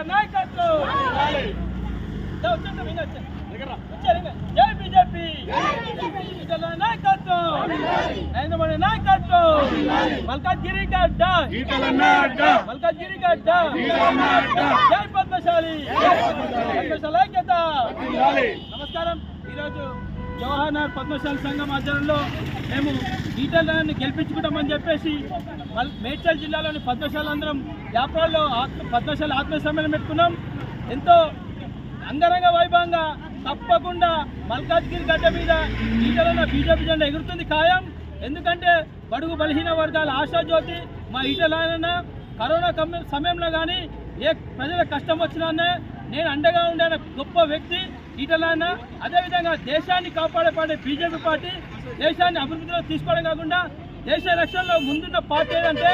గారి నాయకత్వం. జై బీజేపీ. నాయకత్వం. నరేంద్ర మోడీ నాయకత్వం. మల్కాజ్గిరి గడ్డ. మల్కాజ్గిరి గడ్డ. జై పద్మశాలి. పద్మశాలి ఐక్యత. నమస్కారం. ఈరోజు జవహర్ నగర్ పద్మశాలి సంఘం ఆధ్వర్యంలో మేము ఈటలను గెలిపించుకుంటామని చెప్పేసి మల్ మేడ్చల్ జిల్లాలోని పద్మశాలందరం వ్యాపారాల్లో ఆత్మ పద్మశాల ఆత్మీయ సమ్మేళనం పెట్టుకున్నాం. ఎంతో అంగరంగ వైభవంగా తప్పకుండా మల్కాజ్గిరి గడ్డ మీద ఈటలన్న బీజేపీ జెండా ఎగురుతుంది ఖాయం. ఎందుకంటే బడుగు బలహీన వర్గాల ఆశాజ్యోతి మా ఈటలన్న కరోనా సమయంలో కానీ ఏ ప్రజల కష్టం వచ్చినానే నేను అండగా ఉండే గొప్ప వ్యక్తి ఈటలన్న. అదేవిధంగా దేశాన్ని కాపాడే బీజేపీ పార్టీ దేశాన్ని అభివృద్ధిలో తీసుకోవడం కాకుండా దేశ రక్షణలో ముందున్న పార్టీ ఏదంటే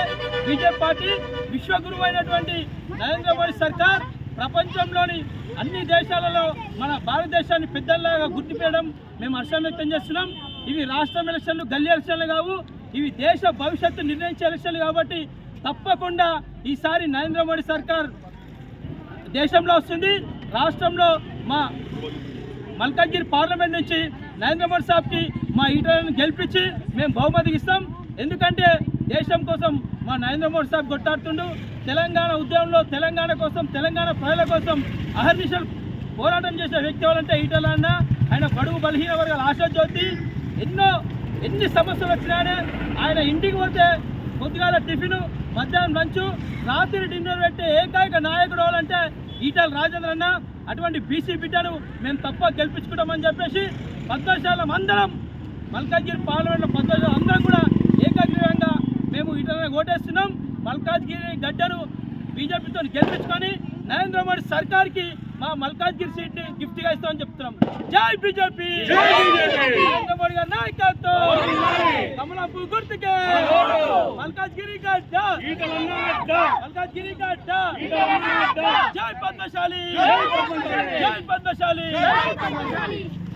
బీజేపీ పార్టీ. విశ్వగురువు అయినటువంటి నరేంద్ర మోడీ సర్కార్ ప్రపంచంలోని అన్ని దేశాలలో మన భారతదేశాన్ని పెద్దల్లాగా గుర్తించడం మేము హర్షం వ్యక్తం చేస్తున్నాం. ఇవి రాష్ట్రం ఎలక్షన్లు గల్లీ ఎలక్షన్లు కావు. ఇవి దేశ భవిష్యత్తు నిర్ణయించే ఎలక్షన్లు కాబట్టి తప్పకుండా ఈసారి నరేంద్ర మోడీ సర్కార్ దేశంలో వస్తుంది. రాష్ట్రంలో మా మల్కాజ్గిరి పార్లమెంట్ నుంచి నరేంద్ర మోడీ సాబ్కి మా ఈటలను గెలిపించి మేము బహుమతి ఇస్తాం. ఎందుకంటే దేశం కోసం మా నరేంద్ర మోడీ సాబ్ కొట్టాడుతుండు తెలంగాణ ఉద్యమంలో తెలంగాణ కోసం తెలంగాణ ప్రజల కోసం అహర్నిశలు పోరాటం చేసే వ్యక్తి ఎవరంటే ఈటల అన్న. ఆయన బడుగు బలహీన వర్గాల ఆశాజ్యోతి ఎన్నో ఎన్ని సమస్యలు వచ్చినా ఆయన ఇంటికి పోతే పొద్దుగాల టిఫిన్ మధ్యాహ్నం లంచ్ రాత్రి డిన్నర్ పెట్టే ఏకైక నాయకుడు ఎవరంటే ఈటల రాజేంద్ర అన్న. అటువంటి బీసీ బిడ్డను మేము తప్ప గెలిపించుకుంటామని చెప్పేసి పద్మశాలం అందరం మల్కాజ్గిరి పార్లమెంట్లో పద్మశాలం అందరం కూడా ఏకగ్రీవంగా మేము ఈటల ఓటేస్తున్నాం. మల్కాజ్గిరి గడ్డను బీజేపీతో గెలిపించుకొని నరేంద్ర మోడీ సర్కార్కి మా మల్కాజ్గిరి సీట్ని గిఫ్ట్గా ఇస్తామని చెప్తున్నాం. జై బీజేపీ! నరేంద్ర మోడీ గారి నాయకత్వం! కమలాపు గుర్తుకే! మల్కాజ్గిరి గడ్డ మల్కాజ్గిరి గడ్డ జై పద్మశాలి జై పద్మశాలి